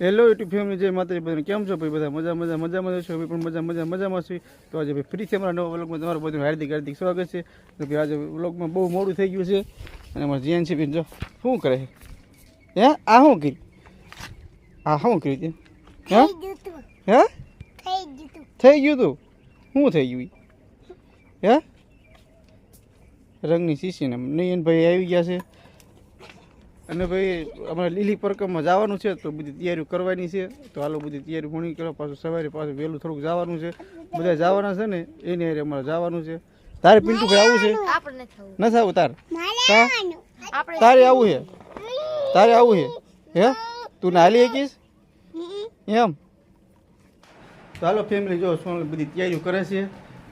Hello YouTube family જય માતાજી બધાને. કેમ છો ભાઈ બધા? મજા મજા મજામાં છો ભાઈ પણ મજા મજા મજામાં છું તો આજે ભાઈ ફરીથી અમારા નવા વ્લોગમાં તમારું બધું હાર્દિક હાર્દિક સ્વાગત છે. તો ભાઈ આજે વ્લોગમાં બહુ મોડું થઈ ગયું છે. અને અમારા જીએન છે જો શું કરે છે? હે? આ શું કર્યું આ શું કર્યું તે? હે? હે? થઈ ગયું તું. શું થઈ ગયું? હે? રંગની શીશી ને નયન ભાઈ આવી ગયા છે. અને ભાઈ અમારે લીલી પરકમમાં જવાનું છે તો બધી તૈયારીઓ કરવાની છે. તો હાલો બધી તૈયારી પૂરી કરવા પાછું સવારે પાછું વહેલું થોડુંક જવાનું છે. બધા જવાના છે ને એની હારે અમારે જવાનું છે. તારે પિન્ટુ ભાઈ આવું છે? નથી આવું. તાર? તારે આવું છે? તારે આવું છે? હે? તું નાલી શકીશ? એમ? તો હાલો ફેમિલી જો શું બધી તૈયારીઓ કરે છે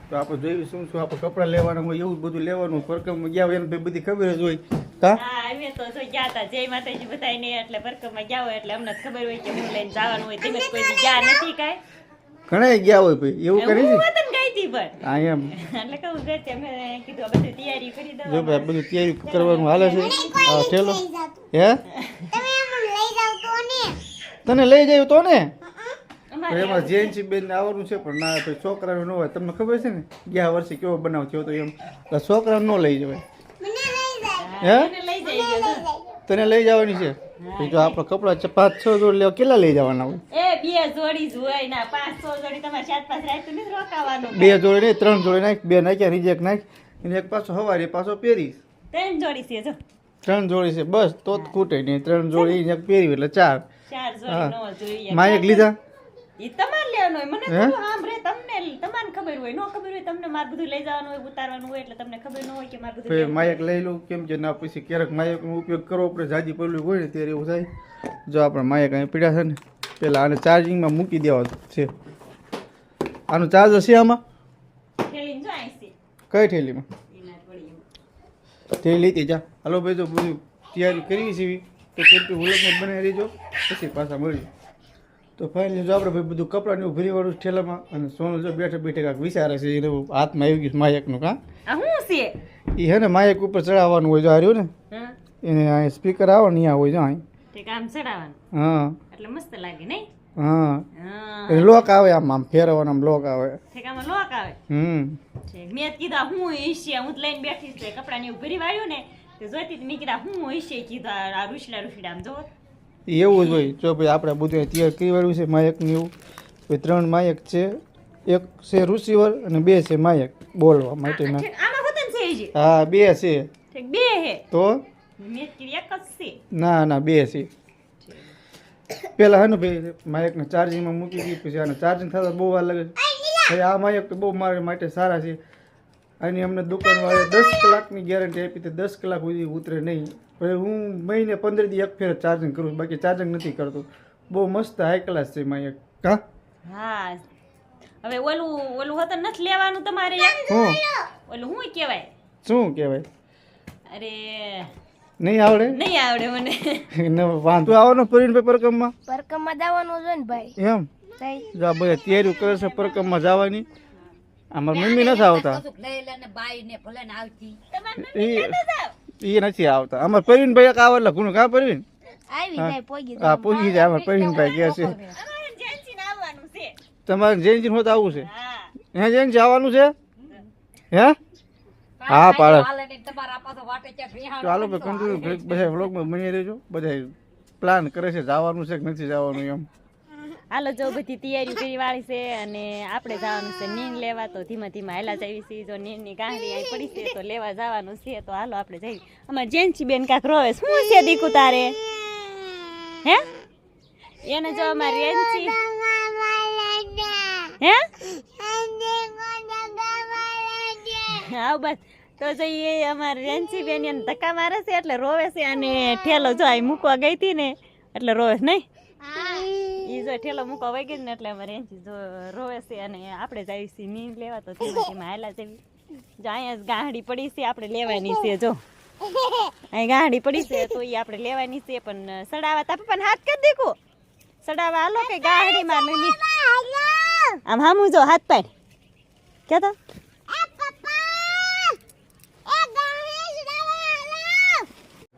તો આપણે જોયું શું શું આપણે કપડાં લેવાના હોય એવું બધું લેવાનું પરકમમાં ગયા હોય એને બધી ખબર જ હોય. કા હા અમે તો જો ગયા હતા જય માતાજી બધાને એટલે પરકમમાં ગયા હોય એટલે અમને ખબર હોય કે હું લઈને જવાનું હોય તમે કોઈ ગયા નથી કાંઈ. ઘણા ગયા હોય ભાઈ એવું કરે છે? વતન ગઈ હતી પણ. આ એમ. એટલે કહું ગઈ અમે કીધું બધી તૈયારી કરી દો જો ભાઈ બધું તૈયારી કરવાનું હાલે છે. હા ઠેલો હે? તને લઈ જાવ તો ને? તો અમારે એમાં જેન્સી બેન આવવાનું છે પણ ના ભાઈ ન હોય. તમને ખબર છે ને? ગયા વર્ષે કેવો બનાવ થયો તો એમ. તો છોકરાને ન લઈ જવાય. હે? જઈ. તને લઈ જવાની છે? તો આપણે કપડાં પાંચ છ જોડ લેવા કેટલા લઈ જવાના હોય? એ બે જોડી જ હોય ના પાંચ છ જોડી તમારે ચાર પાંચ રાત નથી રોકાવાનું. બે જોડે નહીં ત્રણ જોડી નાખ બે નાખ્યા રીજેક નાખ અને એક પાછો હવારે પાછો પહેરીશ. ત્રણ જોડી છે જો. ત્રણ જોડી છે બસ તો જ ખૂટે નહીં ત્રણ જોડી એક પહેરી એટલે ચાર. ચાર. જોડી નો જોઈએ. માયક લીધા? એ તમારે લેવાનો મને હે? સાંભળે હોય નો ખબર હોય તમને મારે બધું લઈ જવાનું હોય ઉતારવાનું હોય એટલે તમને ખબર ન હોય કે મારે બધું માયક લઈ લઉં કેમ કે ના પછી ક્યારેક માયકનો ઉપયોગ કરવો પડે જાજી પડેલું હોય ને ત્યારે એવું થાય. જો આપણે માયક અહીં પીડ્યા છે ને પેલા આને ચાર્જિંગમાં મૂકી દેવા છે. આનું ચાર્જર છે આમાં. કઈ થેલીમાં. થેલી લીધી જા. હાલો ભાઈ જો બધું તૈયારી કરવી છે તો કેટલું વ્લોગમાં બનાવી દેજો પછી પાછા મળીએ. તો ફાઇનલી જો આપણે ભાઈ બધું કપડાં એવું છે ઠેલામાં અને સોનલ જો બેઠે બેઠે કાંક વિચારે છે એને હાથમાં આવી ગયું માયકનું કાં. શું છે એ હે ને માયક ઉપર ચડાવવાનું હોય જો હાર્યું ને. એને અહીં સ્પીકર આવે ને અહીંયા હોય જો અહીં. કામ ચડાવવાનું? હા. એટલે મસ્ત લાગે નહીં? હા. લોક આવે આમ આમ ફેરવાનો આમ લોક આવે. ઠેકામાં લોક આવે? હમ. મેં કીધા હું ઈશે હું લઈને બેઠી છે કપડાને એવું ભરી વાળ્યું ને તે જોઈતી મેં કીધા હું ઈશે કીધું આ રૂસડા રૂસડા આમ જો એવું જ હોય. જો ભાઈ આપણે બધું તૈયાર કરી વાળ્યું છે માયકની એવું ભાઈ ત્રણ માયક છે. એક છે રુસીવર અને બે છે માયક બોલવા માટેના. હા બે છે. તો? ના ના બે છે. પેલા હે ને ભાઈ માયકને ચાર્જિંગમાં મૂકી દીધી પછી આને ચાર્જિંગ થતા બહુ વાર લાગે છે. ભાઈ આ માયક તો બહુ મારા માટે સારા છે. આની અમને દુકાનવાળે દસ કલાકની ગેરંટી આપી તો દસ કલાક સુધી ઉતરે નહીં. પછી હું મહિને પંદર દી એક ફેર ચાર્જિંગ કરું બાકી ચાર્જિંગ નથી કરતો. બહુ મસ્ત હાઈ ક્લાસ છે એક. હા હા. હવે ઓલું ઓલું હતો નથી લેવાનું તમારે ઓલું શું કહેવાય? શું કહેવાય? અરે. નહીં આવડે? નહીં આવડે મને. ન વાંધો. આવવાનો પરિણ પેપર કમમાં પરકમમાં. જવાનું છે ને ભાઈ. એમ? જા જો બધા તૈયારી કરે છે પરકમમાં જવાની. અમારી મમ્મી નથી આવતા. એ નથી આવતા. અમારે પરવીનભાઈ એક આવે એટલે ઘણું કા પરવીન આવી જાય પોગી હા પૂછી જાય અમાર પરવીનભાઈ કે છે. તમારે જૈનજી હોત આવવું છે? હા. જૈનજી આવવાનું છે? હે? હા પાડે. ચાલો ભાઈ કન્ટિન્યુ બધા વ્લોગમાં બની રહેજો. બધા પ્લાન કરે છે જવાનું છે કે નથી જવાનું એમ. હાલો, જો બધી તૈયારી કરી વાળી છે અને આપણે જવાનું છે નીંદ લેવા, તો ધીમા ધીમા હેલા જવી છે જો નીંદની ગાંઠી અહીં પડી છે, તો લેવા જવાનું છે. તો હાલો, આપણે જઈએ. અમારે જેન્સી બેન કાંક રોવે શું છે દીકુ તારે? હે? એને જો અમારે રેન્સી હે? આવ બસ. તો જઈએ અમારે રેન્સી બેન એને ધક્કા મારે છે, એટલે રોવે છે અને ઠેલો જો મૂકવા ગઈ હતી ને, એટલે રોવે નહીં? ઈ જો ઠેલો મૂકવા વહી ગઈ ને એટલે અમારે એનથી જો રોવે છે અને આપણે જઈએ છીએ. મીન લેવા તો તેમાં તેમાં હાલા જેવી જો અહીંયા ગાંહડી પડી છે આપણે લેવાની છે જો. અહીં ગાંહડી પડી છે તો એ આપણે લેવાની છે પણ સડાવા તા પપ્પાને હાથ કરી દેખો. સડાવા હાલો કે ગાંહડી માં મમ્મી આમ હામું જો હાથ પાડ. કેતા તો?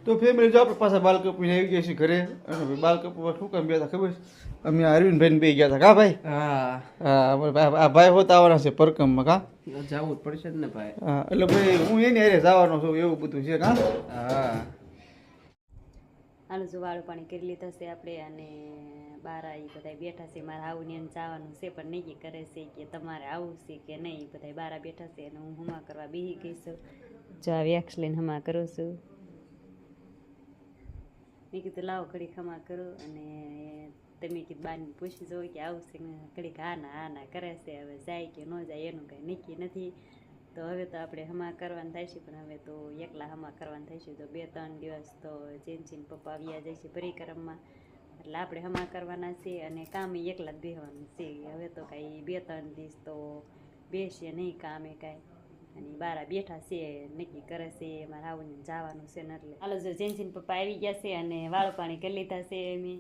ફેમિલી જો આપણે પાછા બાલ આવી ગયા છીએ ઘરે. અને ભાઈ શું કામ બે ખબર છે? અમે અરવિંદભાઈને બે ગયા હતા. કા ભાઈ? હા. હા ભાઈ- આ ભાઈ હોત આવવાના છે પરકમમાં કા? જવું જ પડશે જ ને ભાઈ. હા એટલે ભાઈ હું એની અરે જવાનો છું એવું બધું છે કા? હા. હાલો જો વાળું પાણી કરી લીધા છે આપણે અને બાર એ બધા બેઠા છે. મારે આવું ને જવાનું છે પણ નહીં કરે છે કે તમારે આવું છે કે નહીં બધા બારા બેઠા છે અને હું હમા કરવા બેસી ગઈ છું. જો આ વેક્સ લઈને હમા કરું છું. મેં કીધું લાવો ઘડી હમા કરું અને તમે કીધું બાને પૂછી જોઉં કે આવશે. ઘડીક હા ના હા ના કરે છે હવે જાય કે ન જાય એનું કંઈ નક્કી નથી તો હવે તો આપણે હમા કરવાનું થાય છે પણ હવે તો એકલા હમા કરવાનું થાય છે તો બે ત્રણ દિવસ તો જેનસીન પપ્પા આવ્યા જાય છે પરિક્રમમાં એટલે આપણે હમા કરવાના છે અને કામ એકલા જ બેહવાનું છે હવે તો કાંઈ બે ત્રણ દિવસ તો બેસીએ નહીં કામે કાંઈ અને બારા બેઠા છે નક્કી કરે છે મારે આવું જવાનું છે ને એટલે હાલો જો જેનસીન પપ્પા આવી ગયા છે અને વાળો પાણી કરી લીધા છે અમે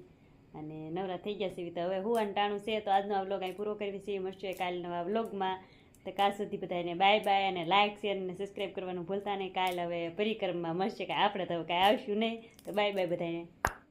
અને નવરા થઈ ગયા છે તો હવે હું ટાણું છે તો આજનો આ વ્લોગ અહીં પૂરો કરવી છે મળશે કાલે નવા વ્લોગમાં તો કાલ સુધી બધાને બાય બાય અને લાઇક શેર અને સબસ્ક્રાઈબ કરવાનું ભૂલતા નહીં. કાલ હવે પરિક્રમમાં મળશે કે આપણે તો કાંઈ આવશું નહીં. તો બાય બાય બધાને.